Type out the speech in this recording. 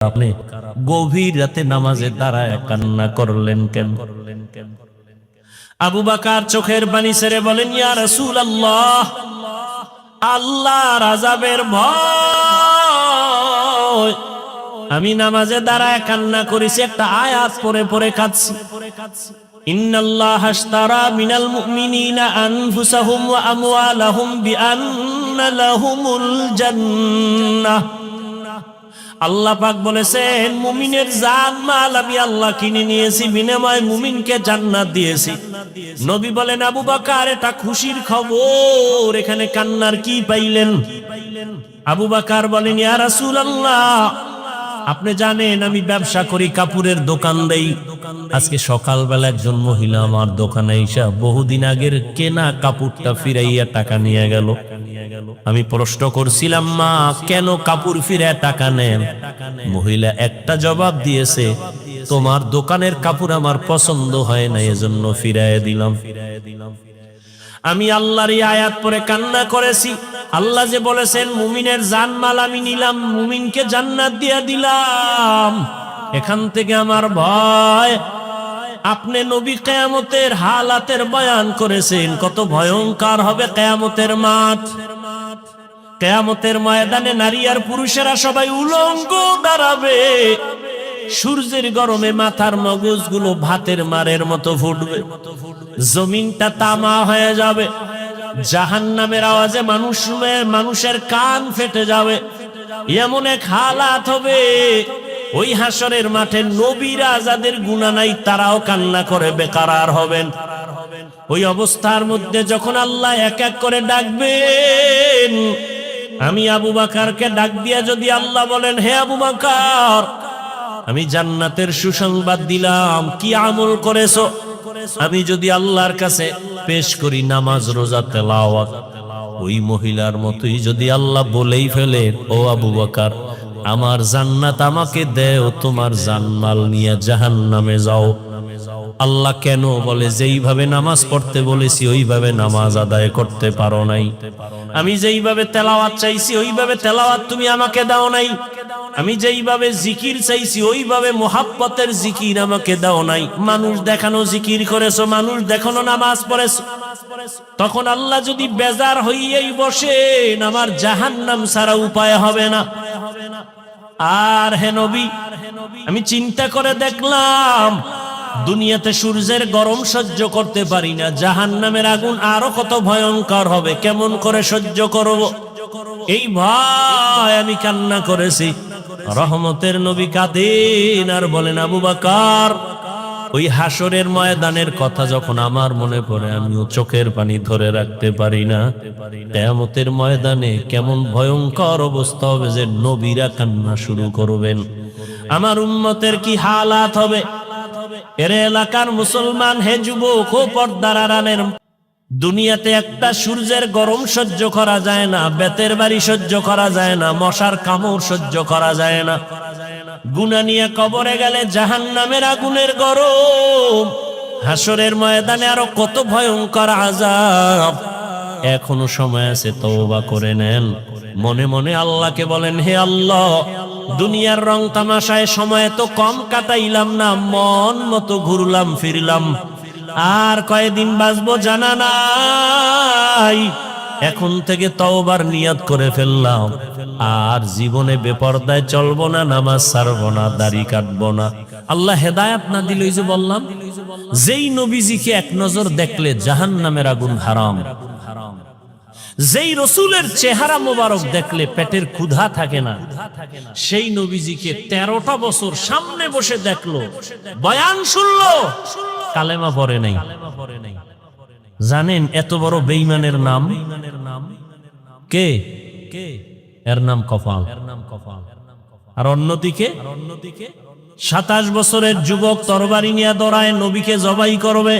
আপনি গভীর রাতে নামাজে দাঁড়ায় কান্না করলেন কেন? আবু বাকার চোখের পানি ছেড়ে বলেন আল্লাহ রাজাবের ভয়। আমি নামাজে দাঁড়ায় কান্না করেছি, একটা আয়াত পরে পরে কাঁদছি। আনফুসাহুম বিআন্না লাহুমুল জান্নাহ। আল্লাহ পাক বলেছেন, মুমিনের জান মাল আমি আল্লাহ কিনে নিয়েছি, বিনিময়ে মুমিনকে জান্নাত দিয়েছি। নবী বলেন, আবু বাকার, এটা খুশির খবর, এখানে কান্নার কি পাইলেন? আবু বাকার বলেন, ইয়া রাসূলুল্লাহ, আপনি জানেন আমি ব্যবসা করি কাপুরের দোকান দেই। আজকে সকালবেলা একজন মহিলা আমার দোকানে এসে বহুদিন আগের কেনা কাপড়টা ফিরাইয়া টাকা নিয়ে গেল। আমি প্রশ্ন করছিলাম, মা, কেন কাপড় ফিরে টাকা নেন মহিলা একটা জবাব দিয়েছে, তোমার দোকানের কাপড় আমার পছন্দ হয় না, এজন্য ফিরাইয়া দিলাম। আমি আল্লাহর আয়াত পরে কান্না করেছি। আল্লাহ যে বলেছেন, মুমিনের জানমাল আমি নিলাম, মুমিনকে জান্নাত দিয়া দিলাম। এখান থেকে আমার ভয় আপনি নবী কেয়ামতের হালাতের বয়ান করেছেন, কত ভয়ঙ্কর হবে কেয়ামতের মাঠ। কেয়ামতের ময়দানে নারী আর পুরুষেরা সবাই উলঙ্গ দাঁড়াবে। সূর্যের গরমে মাথার মগজগুলো ভাতের মারের মতো ফুটবে। জমিনটা তামা হয়ে যাবে। জাহান নামের আওয়াজে মানুষ মানুষের কান ফেটে যাবে। এমন এক হালাত হবে ওই হাসরের মাঠে নবীরা যাদের গুণা নাই, তারাও কান্না করে বেকার হবেন। ওই অবস্থার মধ্যে যখন আল্লাহ এক এক করে ডাকবেন, আমি আবু বাকারকে ডাক দিয়া যদি আল্লাহ বলেন, হে আবু বাকার, আমি জান্নাতের সুসংবাদ দিলাম, কি আমল করেছ? আমি যদি আল্লাহর কাছে পেশ করি, নামাজ, রোজা, তেলাওয়াত, ওই মহিলার মতোই যদি আল্লাহ বলেই ফেলে, ও আবু বকার আমার জান্নাত আমাকে দেও, তোমার জানমাল নিয়ে জাহান নামে যাও। আল্লাহ কেন বলে, যেইভাবে নামাজ পড়তে বলেছি, ওইভাবে নামাজ আদায় করতে পারো নাই। আমি যেইভাবে তেলাওয়াত চাইছি, ওইভাবে তেলাওয়াত তুমি আমাকে দাও নাই। আমি যেইভাবে জিকির চাইছি, ওইভাবে মোহাব্বতের জিকির আমাকে দাও নাই। মানুষ দেখানো জিকির করেছ, মানুষ দেখানো নামাজ পড়েছো। তখন আল্লাহ যদি বেজার হইয়াই বসেন, আমার জাহান্নাম ছাড়া উপায় হবে না। আর হে নবী, আমি চিন্তা করে দেখলাম, দুনিয়াতে সূর্যের গরম সহ্য করতে পারি না জাহান নামের আগুন আরও কত ভয়ঙ্কর হবে, কেমন করে সহ্য করব? এই ভয় আমি কান্না করেছি। রহমতের নবী কাদিন আর বলেন, আবু বাকার ওই হাসরের ময়দানের কথা যখন আমার মনে পড়ে, আমিও চোখের পানি ধরে রাখতে পারি না। কেয়ামতের ময়দানে কেমন ভয়ঙ্কর অবস্থা হবে যে নবীরা কান্না শুরু করবেন। আমার উম্মতের কি হালাত হবে? এর এলাকার মুসলমান, হে যুবক, ও পর্দার দুনিয়াতে একটা সূর্যের গরম সহ্য করা যায় না, বেতের বাড়ি সহ্য করা যায় না, মশার কামড় সহ্য করা যায় না। গুনা নিয়ে কবরে গেলে জাহান নামের আগুনের গরম। হাসরের ময়দানে আরও কত ভয়ঙ্কর আজাব এখনও সময় আছে, তওবা করে নেন। মনে মনে আল্লাহকে বলেন, হে আল্লাহ, দুনিয়ার রং তামাশায় সময় তো কম কাটাইলাম না, মন মতো ঘুরলাম, ফিরলাম। আর কয়েকদিন বাঁচবো জানা নাই। এখন থেকে তওবার নিয়াত করে ফেললাম। আর জীবনে বেপর্দায় চলবো না, নামাজ ছাড়বো না, দাড়ি কাটবো না। আল্লাহ হেদায়াত না দিল যে বললাম, যেই নবীজিকে এক নজর দেখলে জাহান নামের আগুন হারাম। যেই রসুলের চেহারা মোবারক দেখলে পেটের ক্ষুধা থাকে না। সেই নবীজিকে তেরোটা বছর সামনে বসে দেখল, বয়ান শুনলো, কালেমা পরে নাই। জানেন এত বড় বেইমানের নাম? কে? কে? এর নাম কপাল। এর নাম কপাল আর অন্যদিকে অন্যদিকে, সাতাশ বছরের যুবক তরবারি নিয়ে দৌড়ায় নবীকে জবাই করবে।